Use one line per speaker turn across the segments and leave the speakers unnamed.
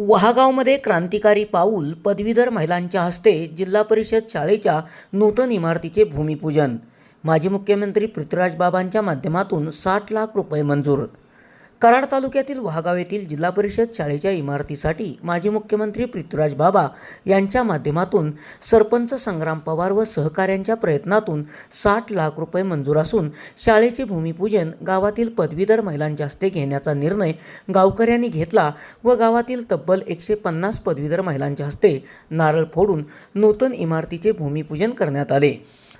वहागावमध्ये क्रांतिकारी पाऊल पदवीधर महिलांच्या हस्ते जिल्हा परिषद शाळेच्या नूतन इमारतीचे भूमिपूजन. माजी मुख्यमंत्री पृथ्वीराज बाबांच्या माध्यमातून साठ लाख रुपये मंजूर. कराड तालुक्यातील वाहगाव येथील जिल्हा परिषद शाळेच्या इमारतीसाठी माजी मुख्यमंत्री पृथ्वीराज बाबा यांच्या माध्यमातून सरपंच संग्राम पवार व सहकाऱ्यांच्या प्रयत्नातून साठ लाख रुपये मंजूर असून शाळेचे भूमिपूजन गावातील पदवीधर महिलांच्या हस्ते घेण्याचा निर्णय गावकऱ्यांनी घेतला व गावातील तब्बल एकशे पन्नास पदवीधर महिलांच्या हस्ते नारळ फोडून नूतन इमारतीचे भूमिपूजन करण्यात आले.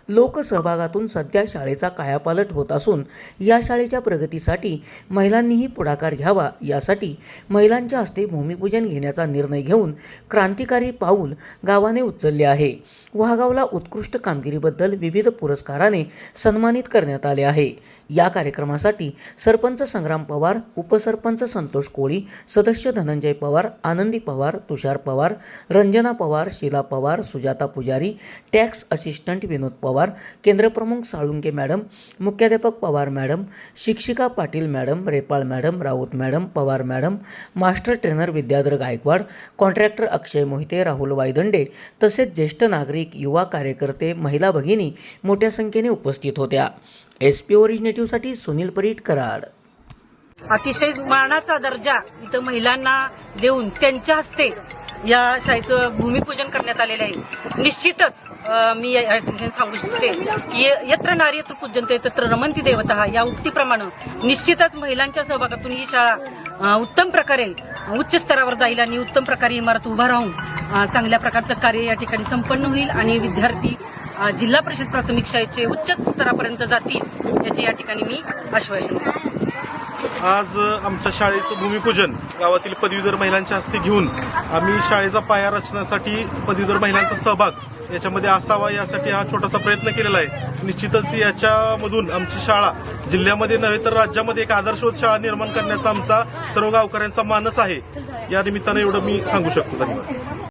लोकसहभागातून सध्या शाळेचा कायापालट होत असून या शाळेच्या प्रगतीसाठी महिलांनीही पुढाकार घ्यावा. यासाठी महिलांच्या हस्ते भूमिपूजन घेण्याचा निर्णय घेऊन क्रांतिकारी पाऊल गावाने उचलले आहे. वहागावला उत्कृष्ट कामगिरीबद्दल विविध पुरस्काराने सन्मानित करण्यात आले आहे. या कार्यक्रमासाठी सरपंच संग्राम पवार उपसरपंच संतोष कोळी सदस्य धनंजय पवार आनंदी पवार तुषार पवार रंजना पवार शीला पवार सुजाता पुजारी टॅक्स असिस्टंट विनोद पवार केंद्रप्रमुख साळुंके मॅडम मुख्याध्यापक पवार मॅडम शिक्षिका Patil madam Repal madam Raut madam Pawar madam master trainer Vidyadhar Gaikwad contractor Akshay Mohite Rahul Waydande तसेच ज्येष्ठ नागरिक युवा कार्यकर्ते महिला भगिनी मोठ्या संख्येने उपस्थित होत्या. एस पी ओरिजिनेटिव्हसाठी सुनील परीट कराड.
अतिशय मानाचा दर्जा इथं महिलांना देऊन त्यांच्या हस्ते या शाळेचं भूमिपूजन करण्यात आलेलं आहे. निश्चितच मी या ठिकाणी सांगू इच्छिते की यत्र नारी यत्र पूजनते तत्र रमंती देवता या उक्तीप्रमाणे निश्चितच महिलांच्या सहभागातून ही शाळा उत्तम प्रकारे उच्च स्तरावर जाईल आणि उत्तम प्रकारे इमारत उभा राहून चांगल्या प्रकारचं कार्य या ठिकाणी संपन्न होईल आणि विद्यार्थी जिल्हा परिषद प्राथमिक शाळेचे उच्च स्तरापर्यंत जातील याचे या ठिकाणी मी आश्वासन देते.
आज आमच्या शाळेचं भूमिपूजन गावातील पदवीधर महिलांच्या हस्ते घेऊन आम्ही शाळेचा पाया रचण्यासाठी पदवीधर महिलांचा सहभाग याच्यामध्ये असावा यासाठी हा छोटासा प्रयत्न केलेला आहे. निश्चितच याच्यामधून आमची शाळा जिल्ह्यामध्ये नव्हे तर राज्यामध्ये एक आदर्शवत शाळा निर्माण करण्याचा आमचा सर्व गावकऱ्यांचा मानस आहे. या निमित्तानं एवढं मी सांगू शकतो. धन्यवाद.